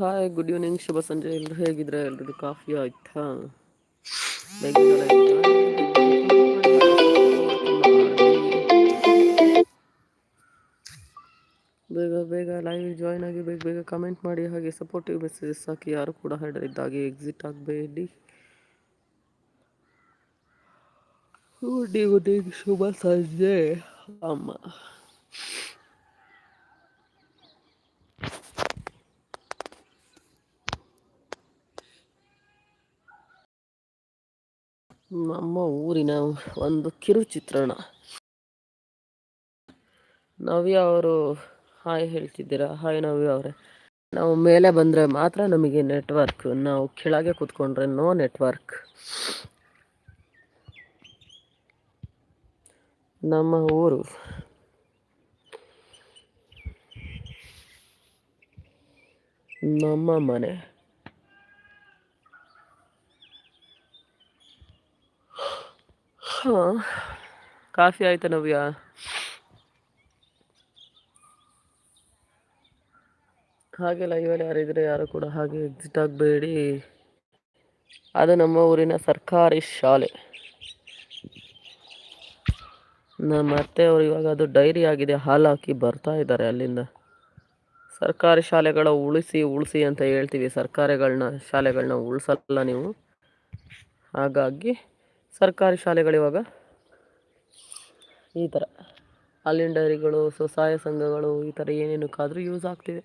Hi good evening ಶುಭ ಸಂಜೆ ಎಲ್ರು ಹೇಗಿದ್ರೆ ಎಲ್ರದ್ದು ಕಾಫಿ ಆಯ್ತಾ? ಬೇಗ ಬೇಗ ಲೈವ್ ಜಾಯ್ನ್ ಆಗಿ ಬೇಗ ಬೇಗ ಕಮೆಂಟ್ ಮಾಡಿ, ಹಾಗೆ ಸಪೋರ್ಟಿವ್ ಮೆಸೇಜಸ್ ಹಾಕಿ ಯಾರು ಕೂಡ ಇದ್ದಾಗೆ ಎಕ್ಸಿಟ್ ಆಗಬೇಡಿ. ಗುಡ್ ಈವ್ನಿಂಗ್ ಶುಭ ಸಂಜೆ ಅಮ್ಮ. ನಮ್ಮ ಊರಿನ ಒಂದು ಕಿರು ಚಿತ್ರಣ ನವ್ಯ ಅವರು, ಹಾಯ್ ಹೇಳ್ತಿದ್ದೀರಾ? ಹಾಯ್ ನವ್ಯ ಅವರೇ. ನಾವು ಮೇಲೆ ಬಂದರೆ ಮಾತ್ರ ನಮಗೆ ನೆಟ್ವರ್ಕ್ ನಾವು ಕೆಳಗೆ ಕೂತ್ಕೊಂಡ್ರೆ ನೋ ನೆಟ್ವರ್ಕ್ ನಮ್ಮ ಊರು. ನಮ್ಮ ಮನೆ. ಕಾಫಿ ಆಯ್ತಾ ನವ್ಯ? ಹಾಗೆ ಲೈವಲ್ಲಿ ಯಾರಿದ್ರೆ ಯಾರು ಕೂಡ ಹಾಗೆ ಎಕ್ಸಿಟ್ ಆಗಬೇಡಿ. ಅದು ನಮ್ಮ ಊರಿನ ಸರ್ಕಾರಿ ಶಾಲೆ. ನಮ್ಮ ಅವರು ಇವಾಗ ಅದು ಡೈರಿ ಆಗಿದೆ ಹಾಲು ಹಾಕಿ ಬರ್ತಾ ಇದ್ದಾರೆ ಅಲ್ಲಿಂದ. ಸರ್ಕಾರಿ ಶಾಲೆಗಳ ಉಳಿಸಿ ಉಳಿಸಿ ಅಂತ ಹೇಳ್ತೀವಿ ಸರ್ಕಾರಿಗಳನ್ನ ಶಾಲೆಗಳನ್ನ ಉಳಿಸಲ್ಲ ನೀವು. ಹಾಗಾಗಿ ಸರ್ಕಾರಿ ಶಾಲೆಗಳಿವಾಗ ಈ ಥರ ಹಾಲಿನ ಡೈರಿಗಳು, ಸ್ವಸಹಾಯ ಸಂಘಗಳು, ಈ ಥರ ಏನೇನಕ್ಕಾದರೂ ಯೂಸ್ ಆಗ್ತಿದೆ.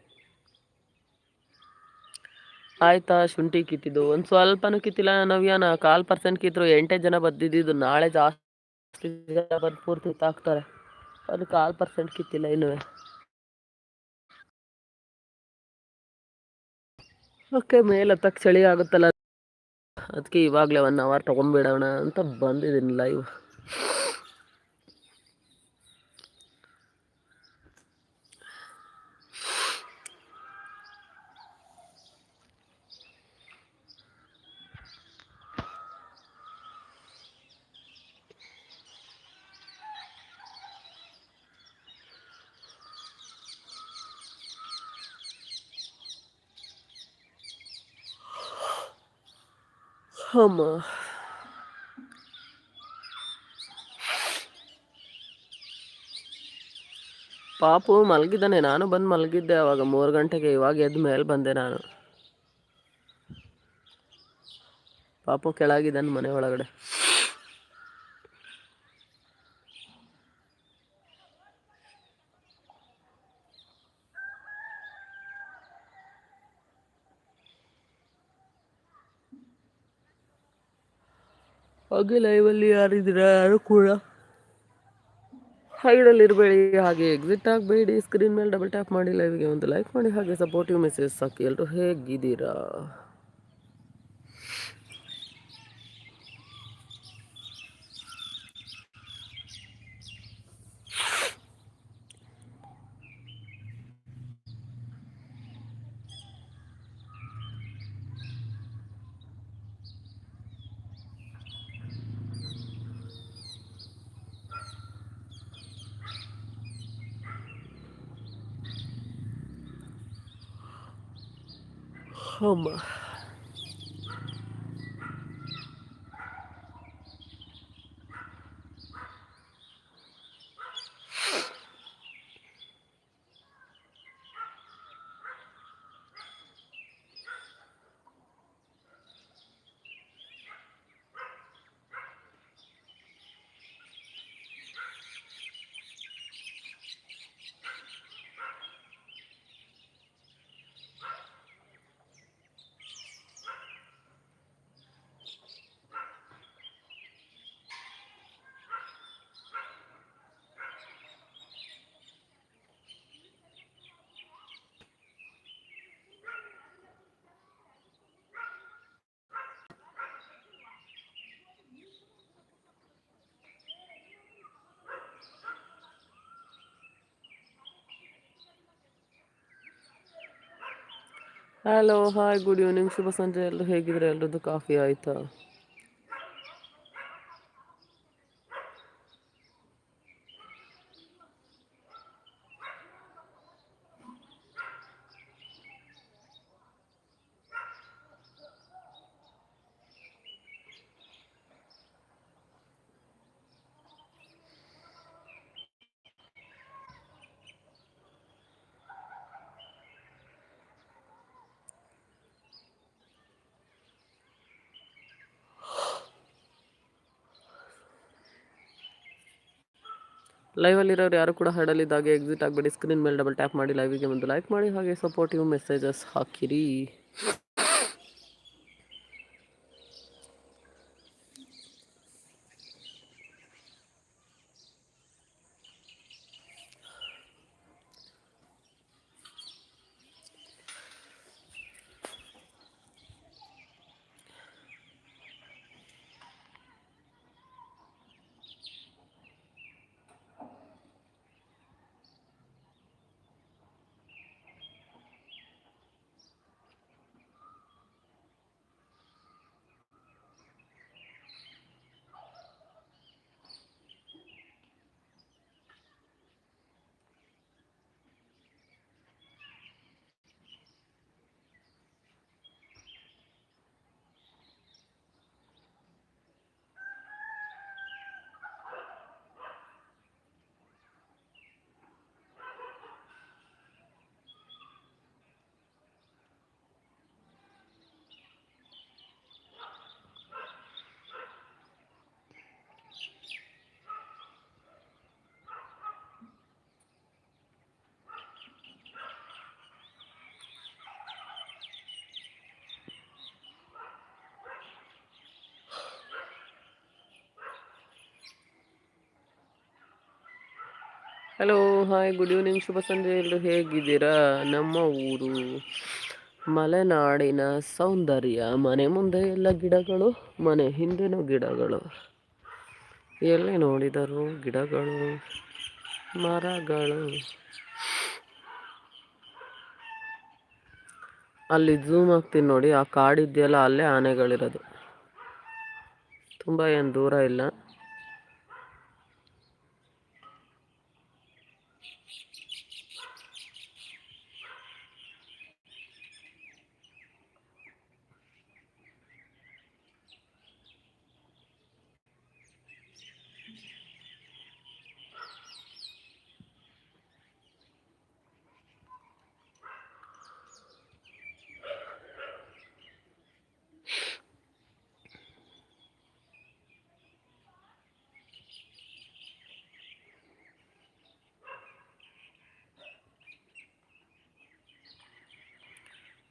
ಆಯ್ತಾ, ಶುಂಠಿ ಕಿತ್ತಿದ್ದು. ಒಂದು ಸ್ವಲ್ಪನೂ ಕಿತ್ತಿಲ್ಲ ನವ್ಯಾನ ಕಾಲು ಪರ್ಸೆಂಟ್ ಕಿತ್ತರು ಎಂಟೇ ಜನ ಬದ್ದಿದ್ದು ನಾಳೆ ಜಾಸ್ತಿ ಪೂರ್ತಿ ತಾಕ್ತಾರೆ. ಅದು ಕಾಲು ಪರ್ಸೆಂಟ್ ಕಿತ್ತಿಲ್ಲ ಇನ್ನೂ ಓಕೆ ಮೇಲೆ ಹತ್ತಕ್ಕೆ ಚಳಿ ಆಗುತ್ತಲ್ಲ ಅದಕ್ಕೆ ಇವಾಗಲೇ ಒನ್ ಅವರ್ ತೊಗೊಂಬಿಡೋಣ ಅಂತ ಬಂದಿದ್ದೀನಿ ಲೈವ್ ಅಮ್ಮ ಪಾಪು ಮಲಗಿದ್ದಾನೆ, ನಾನು ಬಂದು ಮಲಗಿದ್ದೆ, ಅವಾಗ ಮೂರು ಗಂಟೆಗೆ ಇವಾಗ ಎದ್ದ ಮೇಲೆ ಬಂದೆ ನಾನು. ಪಾಪು ಕೆಳಗಿದ್ದಾನೆ ಮನೆ ಒಳಗಡೆ. ಹಾಗೆ ಲೈವಲ್ಲಿ ಯಾರಿದ್ದೀರಾ ಯಾರು ಕೂಡ ಹೈಡಲ್ಲಿ ಇರಬೇಡಿ, ಹಾಗೆ ಎಕ್ಸಿಟ್ ಆಗಬೇಡಿ ಸ್ಕ್ರೀನ್ ಮೇಲೆ ಡಬಲ್ ಟ್ಯಾಪ್ ಮಾಡಿ ಲೈವ್ಗೆ ಒಂದು ಲೈಕ್ ಮಾಡಿ, ಹಾಗೆ ಸಪೋರ್ಟಿವ್ ಮೆಸೇಜ್ ಸಾಕಿ. ಎಲ್ಲರೂ ಹೇಗಿದ್ದೀರಾ? ಅಮ್ಮ ಹಲೋ ಹಾಯ್ ಗುಡ್ ಈವ್ನಿಂಗ್ ಶುಭ ಸಂಜೆ ಎಲ್ಲರೂ ಹೇಗಿದ್ರೆ ಎಲ್ಲರದ್ದು ಕಾಫಿ ಆಯಿತಾ ಲೈವಲ್ಲಿರೋರು ಯಾರು ಕೂಡ ಹಡಲಿದ್ದಾಗೆ ಎಕ್ಸಿಟ್ ಆಗಬೇಡಿ. ಸ್ಕ್ರೀನ್ ಮೇಲೆ ಡಬಲ್ ಟ್ಯಾಪ್ ಮಾಡಿ ಲೈವಿಗೆ ಒಂದು ಲೈಕ್ ಮಾಡಿ. ಹಾಗೆ ಸಪೋರ್ಟಿವ್ ಮೆಸೇಜಸ್ ಹಾಕಿರಿ. ಹಲೋ ಹಾಯ್ ಗುಡ್ ಈವ್ನಿಂಗ್ ಶುಭ ಸಂಜೆ ಎಲ್ಲರೂ ಹೇಗಿದ್ದೀರಾ? ನಮ್ಮ ಊರು, ಮಲೆನಾಡಿನ ಸೌಂದರ್ಯ, ಮನೆ ಮುಂದೆ ಎಲ್ಲ ಗಿಡಗಳು, ಮನೆ ಹಿಂದೆನೂ ಗಿಡಗಳು. ಎಲ್ಲಿ ನೋಡಿದರು ಗಿಡಗಳು, ಮರಗಳು. ಅಲ್ಲಿ ಝೂಮ್ ಆಗ್ತೀನಿ ನೋಡಿ, ಆ ಕಾಡಿದೆಯಲ್ಲ ಅಲ್ಲೇ ಆನೆಗಳಿರೋದು. ತುಂಬ ಏನು ದೂರ ಇಲ್ಲ.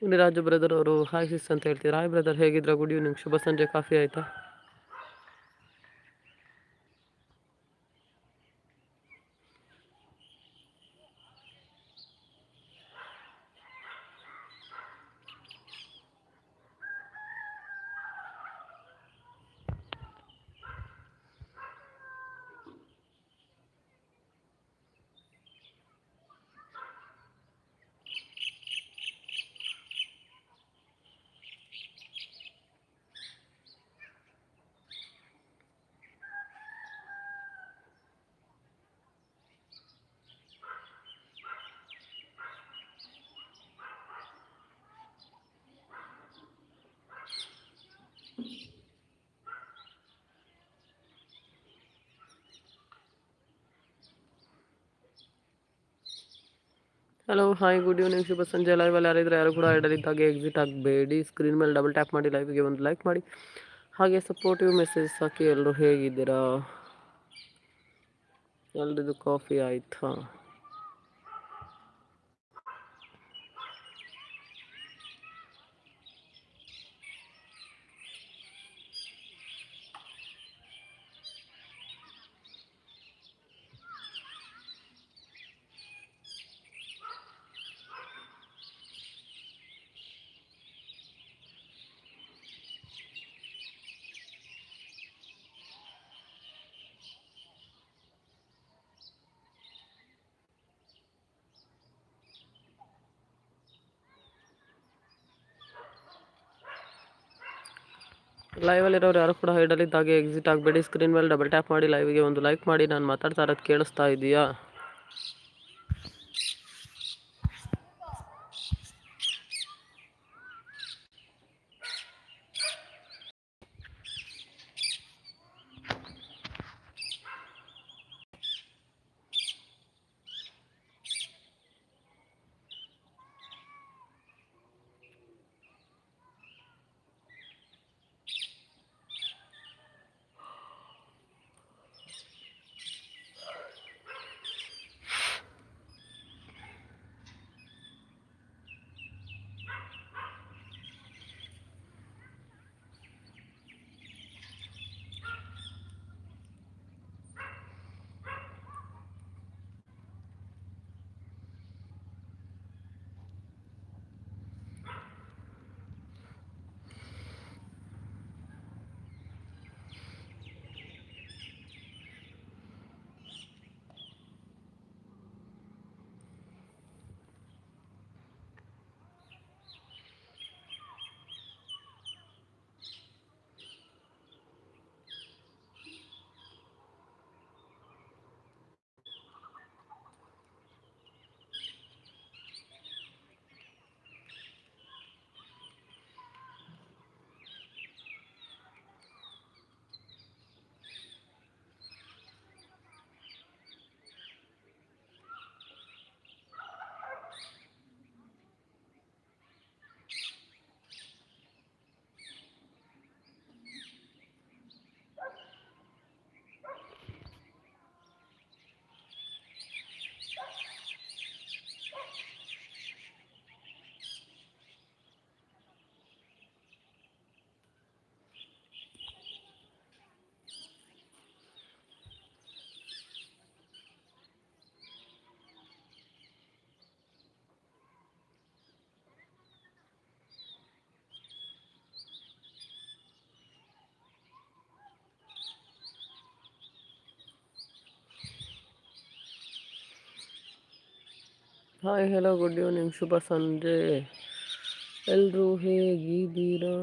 ರಾಜು ಬ್ರದರ್ ಅವರು ಹಾಯ್ ಸಿಸ್ ಅಂತ ಹೇಳ್ತೀರಾ? ಹಾಯ್ ಬ್ರದರ್ ಹೇಗಿದ್ರ ಗುಡ್ ಈವ್ನಿಂಗ್ ಶುಭ ಸಂಜೆ. ಕಾಫಿ ಆಯ್ತಾ? ಹಲೋ ಹಾಯ್ ಗುಡ್ ಈವ್ನಿಂಗ್ ಶುಭ ಸಂಜೆ ಲೈವ್ ಅಲ್ಲಿ ಯಾರಿದ್ರೆ ಯಾರು ಕೂಡ ಇದ್ದಾಗೆ ಎಕ್ಸಿಟ್ ಆಗಬೇಡಿ. ಸ್ಕ್ರೀನ್ ಮೇಲೆ ಡಬಲ್ ಟ್ಯಾಪ್ ಮಾಡಿ ಲೈವ್ಗೆ ಒಂದು ಲೈಕ್ ಮಾಡಿ. ಹಾಗೆ ಸಪೋರ್ಟಿವ್ ಮೆಸೇಜ್ ಹಾಕಿ ಎಲ್ಲರೂ ಹೇಗಿದ್ದೀರಾ? ಎಲ್ರಿದು ಕಾಫಿ ಆಯ್ತಾ? ಲೈವಲ್ಲಿರೋರು ಯಾರು ಕೂಡ ಹೈಡಲ್ಲಿದ್ದಾಗೆ ಎಕ್ಸಿಟ್ ಆಗಬೇಡಿ. ಸ್ಕ್ರೀನ್ ಮೇಲೆ ಡಬಲ್ ಟ್ಯಾಪ್ ಮಾಡಿ ಲೈವಿಗೆ ಒಂದು ಲೈಕ್ ಮಾಡಿ. ನಾನು ಮಾತಾಡ್ತಾ ಇರೋದು ಕೇಳಿಸ್ತಾ ಇದೆಯಾ? ಹಾಯ್ ಹೆಲೋ ಗುಡ್ ಈವ್ನಿಂಗ್ ಶುಭ ಸಂಜೆ ಎಲ್ಲರೂ ಹೇಗಿದ್ದೀರಾ